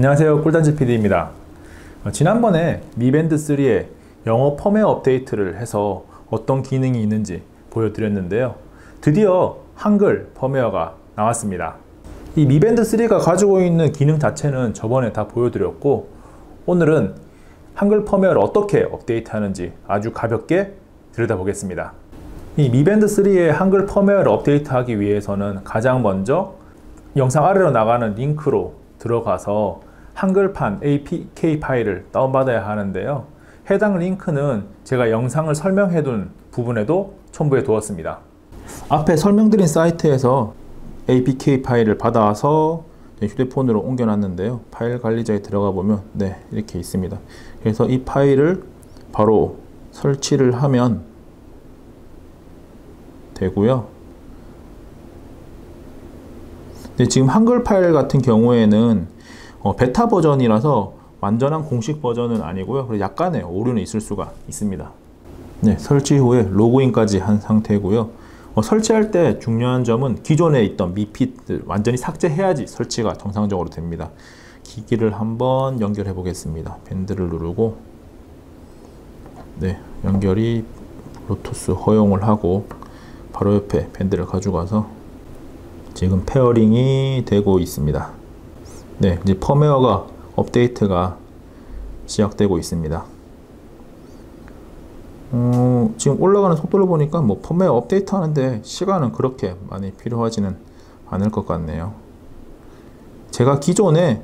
안녕하세요. 꿀단지 PD입니다. 어, 지난번에 미밴드 3의 영어 펌웨어 업데이트를 해서 어떤 기능이 있는지 보여드렸는데요. 드디어 한글 펌웨어가 나왔습니다. 이 미밴드 3가 가지고 있는 기능 자체는 저번에 다 보여드렸고 오늘은 한글 펌웨어를 어떻게 업데이트 하는지 아주 가볍게 들여다보겠습니다. 이 미밴드 3의 한글 펌웨어를 업데이트하기 위해서는 가장 먼저 영상 아래로 나가는 링크로 들어가서 한글판 APK 파일을 다운받아야 하는데요. 해당 링크는 제가 영상을 설명해 둔 부분에도 첨부해 두었습니다. 앞에 설명드린 사이트에서 APK 파일을 받아서 휴대폰으로 옮겨놨는데요. 파일 관리자에 들어가 보면 네 이렇게 있습니다. 그래서 이 파일을 바로 설치를 하면 되고요. 네, 지금 한글 파일 같은 경우에는 어, 베타 버전이라서 완전한 공식 버전은 아니고요. 약간의 오류는 있을 수가 있습니다. 네, 설치 후에 로그인까지 한 상태고요. 어, 설치할 때 중요한 점은 기존에 있던 미핏들 완전히 삭제해야지 설치가 정상적으로 됩니다. 기기를 한번 연결해 보겠습니다. 밴드를 누르고 네, 연결이 블루투스 허용을 하고 바로 옆에 밴드를 가져가서 지금 페어링이 되고 있습니다. 네, 이제 펌웨어가 업데이트가 시작되고 있습니다. 어, 지금 올라가는 속도를 보니까 뭐 펌웨어 업데이트 하는데 시간은 그렇게 많이 필요하지는 않을 것 같네요. 제가 기존에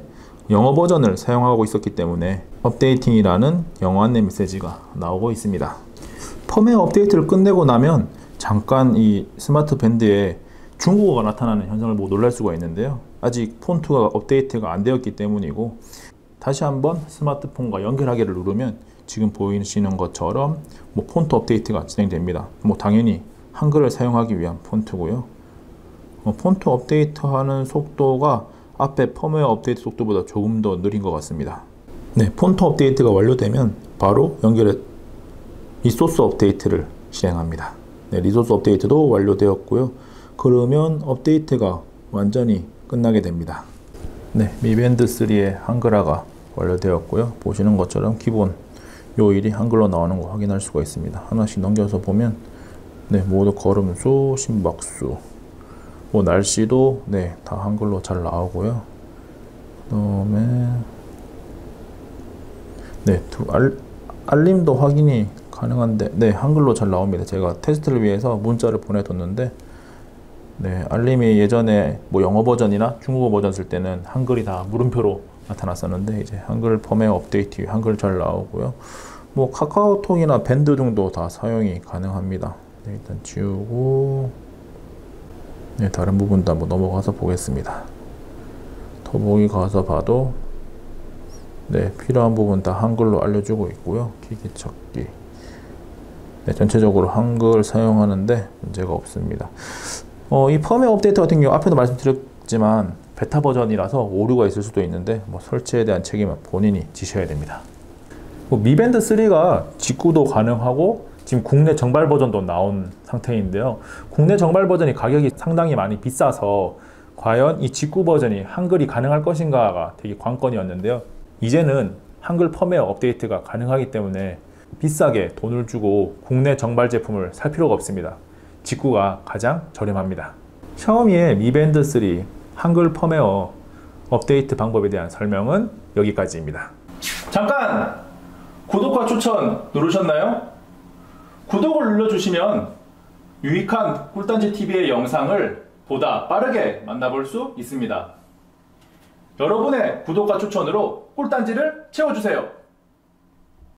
영어 버전을 사용하고 있었기 때문에 업데이팅이라는 영어 안내 메시지가 나오고 있습니다. 펌웨어 업데이트를 끝내고 나면 잠깐 이 스마트 밴드에 중국어가 나타나는 현상을 보고 놀랄 수가 있는데요. 아직 폰트가 업데이트가 안 되었기 때문이고 다시 한번 스마트폰과 연결하기를 누르면 지금 보이시는 것처럼 뭐 폰트 업데이트가 진행됩니다. 뭐 당연히 한글을 사용하기 위한 폰트고요. 어, 폰트 업데이트 하는 속도가 앞에 펌웨어 업데이트 속도보다 조금 더 느린 것 같습니다. 네, 폰트 업데이트가 완료되면 바로 연결해 리소스 업데이트를 실행합니다. 네, 리소스 업데이트도 완료되었고요. 그러면 업데이트가 완전히 끝나게 됩니다. 네, 미밴드 3의 한글화가 완료되었고요. 보시는 것처럼 기본 요일이 한글로 나오는 거 확인할 수가 있습니다. 하나씩 넘겨서 보면 네, 모두 걸음수, 심박수, 뭐 날씨도 네, 다 한글로 잘 나오고요. 그다음에 네, 두 알, 알림도 확인이 가능한데 네, 한글로 잘 나옵니다. 제가 테스트를 위해서 문자를 보내뒀는데 네, 알림이 예전에 뭐 영어 버전이나 중국어 버전 쓸 때는 한글이 다 물음표로 나타났었는데 이제 한글 펌웨어 업데이트 한글 잘 나오고요. 뭐 카카오톡이나 밴드 등도 다 사용이 가능합니다. 네, 일단 지우고 네, 다른 부분도 한번 넘어가서 보겠습니다. 더보기 가서 봐도 네, 필요한 부분 다 한글로 알려주고 있고요. 기기 찾기 네, 전체적으로 한글 사용하는데 문제가 없습니다. 어, 이 펌웨어 업데이트 같은 경우 앞에도 말씀드렸지만 베타 버전이라서 오류가 있을 수도 있는데 뭐 설치에 대한 책임은 본인이 지셔야 됩니다. 뭐 미밴드 3가 직구도 가능하고 지금 국내 정발 버전도 나온 상태인데요. 국내 정발 버전이 가격이 상당히 많이 비싸서 과연 이 직구 버전이 한글이 가능할 것인가가 되게 관건이었는데요. 이제는 한글 펌웨어 업데이트가 가능하기 때문에 비싸게 돈을 주고 국내 정발 제품을 살 필요가 없습니다. 직구가 가장 저렴합니다. 샤오미의 미밴드 3 한글 펌웨어 업데이트 방법에 대한 설명은 여기까지입니다. 잠깐 구독과 추천 누르셨나요? 구독을 눌러주시면 유익한 꿀단지 TV의 영상을 보다 빠르게 만나볼 수 있습니다. 여러분의 구독과 추천으로 꿀단지를 채워주세요.